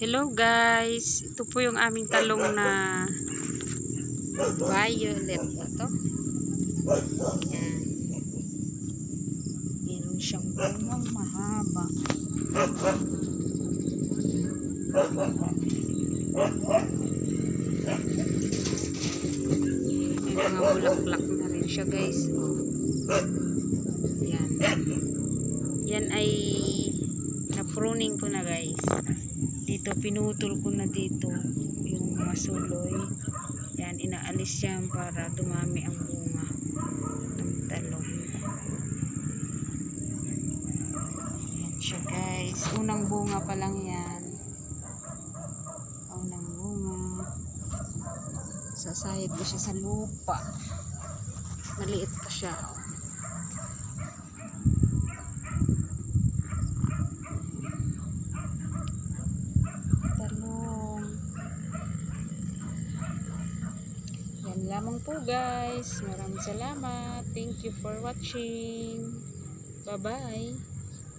Hello guys, ito po yung aming talong na violet ba to? Meron siyang bungang mahaba. May mga bulaklak na rin siya guys. Yan. Yan ay na-pruning ko na guys. Dito pinutol ko na dito yung masuloy. Yan, inaalis yan para dumami ang bunga ng talong. Yan siya guys. Unang bunga pa lang yan. Unang bunga. Sasahid ko siya sa lupa. Maliit pa siya. oh. talong. Yan lamang po guys. Maraming salamat. Thank you for watching. Bye-bye.